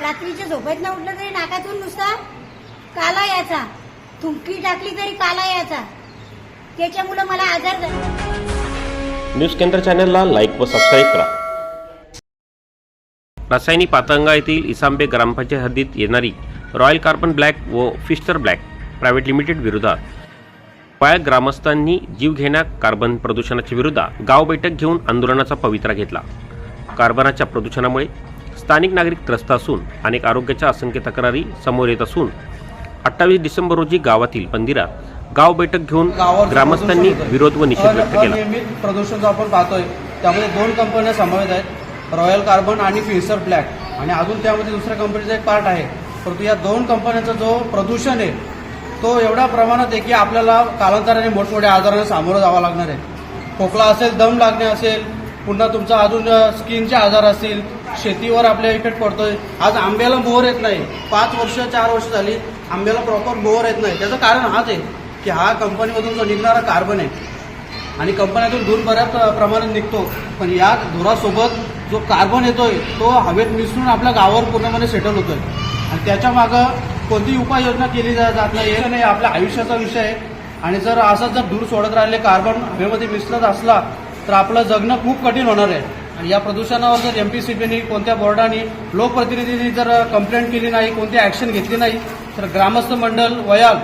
रात्रीच्या झोपेत ना उठलं तरी नाकातून नुसता काला याचा थुंकी टाकली तरी काला याचा त्याच्यामुळं मला आजार झाला. न्यूज केंद्र चॅनलला लाईक व सबस्क्राईब करा. रासायनिक पातंगा येथील इसांबे ग्रामपंचायत हद्दीत येणारी रॉयल कार्बन ब्लॅक व फिस्टर ब्लॅक प्रायव्हेट लिमिटेड विरोधात पाय ग्रामस्थांनी जीवघेण्या कार्बन प्रदूषणाच्या विरोधात गाव बैठक घेऊन आंदोलनाचा पवित्रा घेतला. कार्बनाच्या प्रदूषणामुळे स्थानिक नागरिक त्रस्त असून अनेक आरोग्याच्या असंख्य तक्रारी समोर येत असून अठ्ठावीस डिसेंबर रोजी गावातील मंदिरात गाव बैठक घेऊन गावावर ग्रामस्थांनी. विरोध व निषेध व्यक्त केला. प्रदूषण जो आपण पाहतोय. त्यामध्ये दोन कंपन्या समावेश आहेत रॉयल कार्बन आणि फिन्सर ब्लॅक. आणि अजून त्यामध्ये दुसऱ्या कंपनीचा एक पार्ट आहे. परंतु या दोन कंपन्यांचा जो प्रदूषण आहे तो एवढ्या प्रमाणात आहे की आपल्याला कालांतराने मोठमोठ्या आजारांना सामोरं जावं लागणार आहे. खोकला असेल दम लागणे असेल पुन्हा तुमचा अजून स्किनचे आजार असतील शेतीवर आपल्या इफेक्ट पडतोय. आज आंब्याला मोहर येत नाही. पाच वर्ष चार वर्ष झाली आंब्याला प्रॉपर मोहर येत नाही. त्याचं कारण हाच आहे की हा कंपनीमधून जो निघणारा कार्बन आहे आणि कंपन्यातून धूर बऱ्याच प्रमाणात निघतो. पण या धुरासोबत जो कार्बन येतोय तो हवेत मिसळून आपल्या गावावर पूर्णपणे सेटल होतोय. आणि त्याच्या मागं उपाययोजना केली जात नाही. हे नाही आपल्या आयुष्याचा विषय आहे. आणि जर असंच जर धूर सोडत राहिले कार्बन हवेमध्ये मिसळत असला तर आपलं जगणं खूप कठीण होणार आहे. या प्रदूषणावर जर एम पी सी बीने कोणत्या बोर्डाने लोकप्रतिनिधींनी जर कंप्लेंट केली नाही कोणती ॲक्शन घेतली नाही तर ग्रामस्थ मंडळ वयाल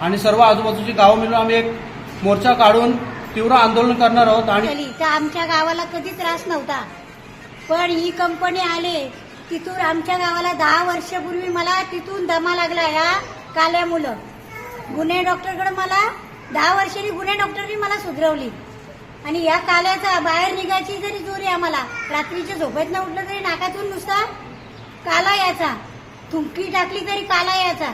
आणि सर्व आजूबाजूची गावं मिळून आम्ही एक मोर्चा काढून तीव्र आंदोलन करणार आहोत आणि तर आमच्या गावाला कधी त्रास नव्हता. पण ही कंपनी आले तिथून आमच्या गावाला दहा वर्षापूर्वी मला तिथून दमा लागला ह्या काल्यामुळं. गुन्हे डॉक्टरकडे मला दहा वर्षांनी गुन्हे डॉक्टरनी मला सुधरवली. आणि या काल्याचा बाहेर निघायची जरी जोरी आहे आम्हाला रात्रीच्या झोपेत न उठलं तरी नाकातून नुसता काला याचा थुंकी टाकली तरी काला याचा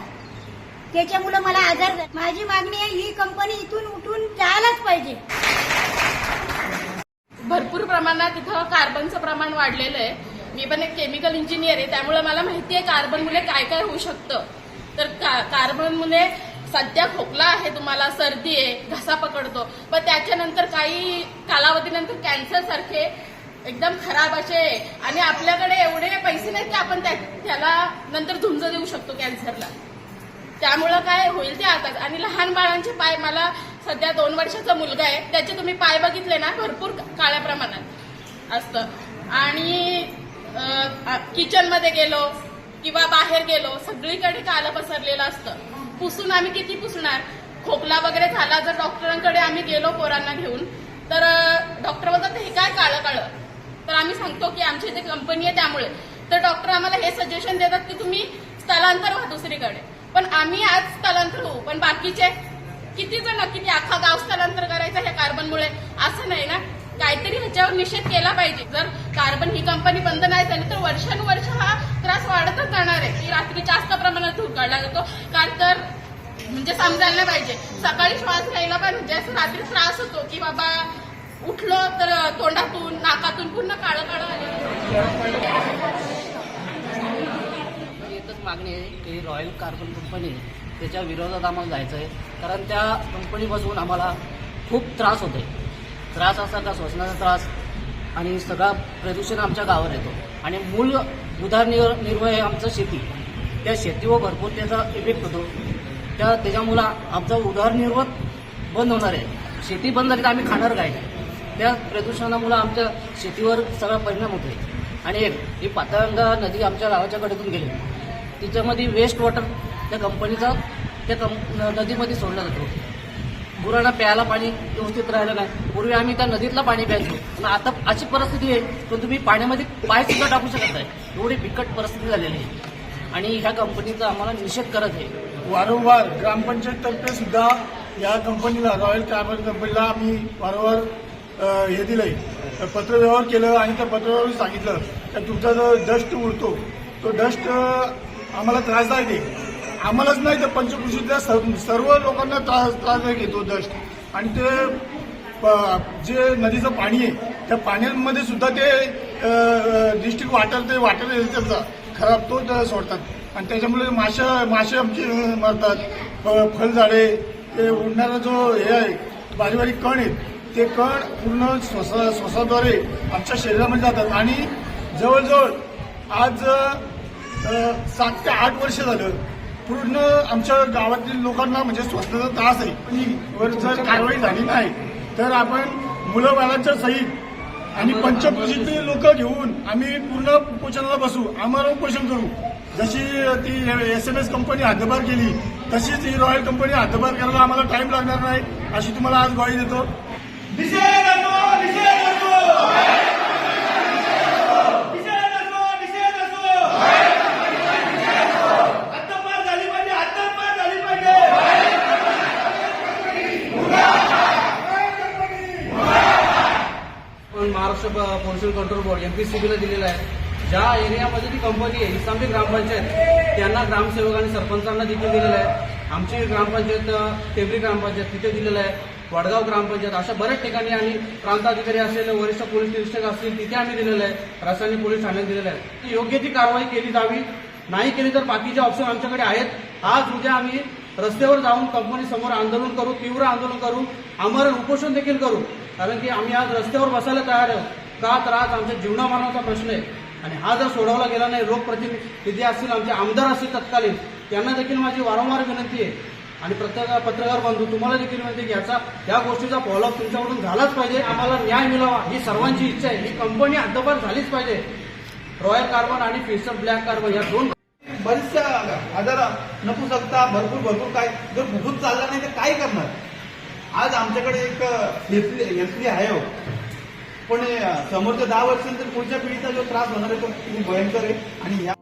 त्याच्यामुळं मला आजार माझी मागणी आहे ही कंपनी इथून उठून जायलाच पाहिजे. भरपूर प्रमाणात इथं कार्बनचं प्रमाण वाढलेलं आहे. मी पण एक केमिकल इंजिनियर आहे त्यामुळे मला माहिती आहे कार्बनमुळे काय काय होऊ शकतं. तर का- कार्बनमुळे सध्या खोकला आहे तुम्हाला सर्दी आहे घसा पकडतो. पण त्याच्यानंतर काही कालावधीनंतर कॅन्सर सारखे एकदम खराब असे आणि आपल्याकडे एवढे पैसे नाहीत की आपण त्या- त्याला नंतर झुंज देऊ शकतो कॅन्सरला त्यामुळं काय होईल ते आताच. आणि लहान बाळांचे पाय मला सध्या दोन वर्षाचा मुलगा आहे. त्याचे तुम्ही पाय बघितले ना भरपूर काळ्या प्रमाणात असतं. आणि किचनमध्ये गेलो किंवा बाहेर गेलो सगळीकडे कालं पसरलेलं असतं. पुसून आम्ही किती पुसणार? खोकला वगैरे झाला जर डॉक्टरांकडे आम्ही गेलो पोरांना घेऊन तर डॉक्टर बोलतात हे काय काळं काळं? तर आम्ही सांगतो की आमची इथे कंपनी आहे त्यामुळे. तर डॉक्टर आम्हाला हे सजेशन देतात की तुम्ही स्थलांतर व्हा दुसरीकडे. पण आम्ही आज स्थलांतर होऊ पण बाकीचे किती जण किती अख्खा गाव स्थलांतर करायचं ह्या कार्बनमुळे असं नाही ना? काहीतरी ह्याच्यावर निषेध केला पाहिजे. जर कार्बन ही कंपनी बंद नाही झाली तर वर्षानुवर्ष हा त्रास वाढतच जाणार आहे. रात्री जास्त प्रमाणात धूर काढला जातो. कारण तर म्हणजे समजायला पाहिजे. सकाळी श्वास घ्यायला पण म्हणजे असं रात्री त्रास होतो की बाबा उठलो तर तोंडातून नाकातून पूर्ण काळं काळं आले एकच मागणी आहे की रॉयल कार्बन कंपनी त्याच्या विरोधात आम्हाला जायचं आहे कारण त्या कंपनीपासून आम्हाला खूप त्रास होतो आहे त्रास असा का श्वसनाचा त्रास आणि सगळा प्रदूषण आमच्या गावावर येतो. आणि मूळ उदारनिर्वाह निर्वाह आमचं शेती. त्या शेतीवर भरपूर त्याचा इफेक्ट होतो. त्या त्याच्यामुळं आमचा उदारनिर्वाह बंद होणार आहे. शेती बंद झाली तर आम्ही खाणार काय? त्या प्रदूषणामुळं आमच्या शेतीवर सगळा परिणाम होतोय. आणि एक ही पाताळगंगा नदी आमच्या गावाच्या कडेतून गेली. तिच्यामध्ये वेस्ट वॉटर त्या कंपनीचा त्या कंप नदीमध्ये सोडला जातो. गुरांना प्यायला पाणी व्यवस्थित राहिलं नाही. पूर्वी आम्ही त्या नदीतलं पाणी प्यायचो. पण आता अशी परिस्थिती आहे पण तुम्ही पाण्यामध्ये पाय सुद्धा टाकू शकत नाही. एवढी बिकट परिस्थिती झालेली आहे. आणि ह्या कंपनीचा आम्हाला निषेध करत आहे. वारंवार ग्रामपंचायततर्फे सुद्धा या कंपनीला रॉयल ट्रॅव्हल कंपनीला आम्ही वारंवार हे दिलंय. पत्रव्यवहार केलं आणि त्या पत्रव्यवहार सांगितलं तर तुमचा जो डस्ट उडतो तो डस्ट आम्हाला त्रासदायक आहे. आम्हालाच नाही तर पंचकृषीतल्या सर्व सर्व लोकांना त्रास त्रासदायक आहे तो आणि ते प- जे नदीचं पाणी आहे त्या पाण्यामध्ये सुद्धा ते डिस्ट्रिक्ट वाटर ते वाटर त्याचा खराब तो सोडतात. आणि त्याच्यामुळे माशा मासे आमचे मरतात. फळझाडे ते उडणारा जो हे आहे बारीक बारीक कण आहेत ते कण पूर्ण श्वासा श्वासाद्वारे आमच्या शरीरामध्ये जातात. आणि जवळजवळ आज सात ते आठ वर्ष झालं पूर्ण आमच्या गावातील लोकांना म्हणजे स्वतःचा त्रास आहे वर जर कारवाई झाली नाही तर आपण मुलं बाळांच्या सहित आणि पंचकृषीतील लोक घेऊन आम्ही पूर्ण उपोषणाला बसू आम्हाला उपोषण करू. जशी ती एस एम एस कंपनी हद्दपार केली तशीच ही रॉयल कंपनी हद्दपार करायला आम्हाला टाइम लागणार नाही अशी तुम्हाला आज ग्वाही देतो. Pollution control board A P C बीला दिलेला आहे. ज्या एरियामध्ये ती कंपनी आहे इस्लामिक ग्रामपंचायत त्यांना ग्रामसेवक आणि सरपंचांना देखील दिलेलं आहे. आमची ग्रामपंचायत टेबरी ग्रामपंचायत तिथे दिलेलं आहे. वडगाव ग्रामपंचायत अशा बऱ्याच ठिकाणी आणि प्रांताधिकारी असेल वरिष्ठ पोलीस निरीक्षक असतील तिथे आम्ही दिलेलं आहे. रासायनिक पोलीस ठाण्यात दिलेलं आहे. योग्य ती कारवाई केली जावी. नाही केली तर बाकीचे ऑप्शन आमच्याकडे आहेत. आज उद्या आम्ही रस्त्यावर जाऊन कंपनी समोर आंदोलन करू तीव्र आंदोलन करू. आमरण उपोषण देखील करू. कारण की आम्ही आज रस्त्यावर बसायला तयार आहोत. का तर आज आमच्या जीवनामानाचा प्रश्न आहे. आणि हा जर सोडवला गेला नाही लोकप्रतिनिधी असतील आमचे आमदार असतील तत्कालीन त्यांना देखील माझी वारंवार विनंती आहे. आणि प्रत्येक पत्रकार बंधू तुम्हाला देखील विनंती की याचा या गोष्टीचा फॉलोअप तुमच्याकडून झालाच पाहिजे. आम्हाला न्याय मिळावा ही सर्वांची इच्छा आहे. ही कंपनी हद्दपार झालीच पाहिजे. रॉयल कार्बन आणि फिल्टर ब्लॅक कार्बन या दोन बरेचशा आजार नको शकता भरपूर भरपूर काय जर भुगून चालला नाही तर काय करणार? आज आमच्याकडे एक हेल्थली आहे हो. पण समोरच्या दहा वर्षानंतर पुढच्या पिढीचा जो त्रास होणार आहे तो खूप भयंकर आहे. आणि या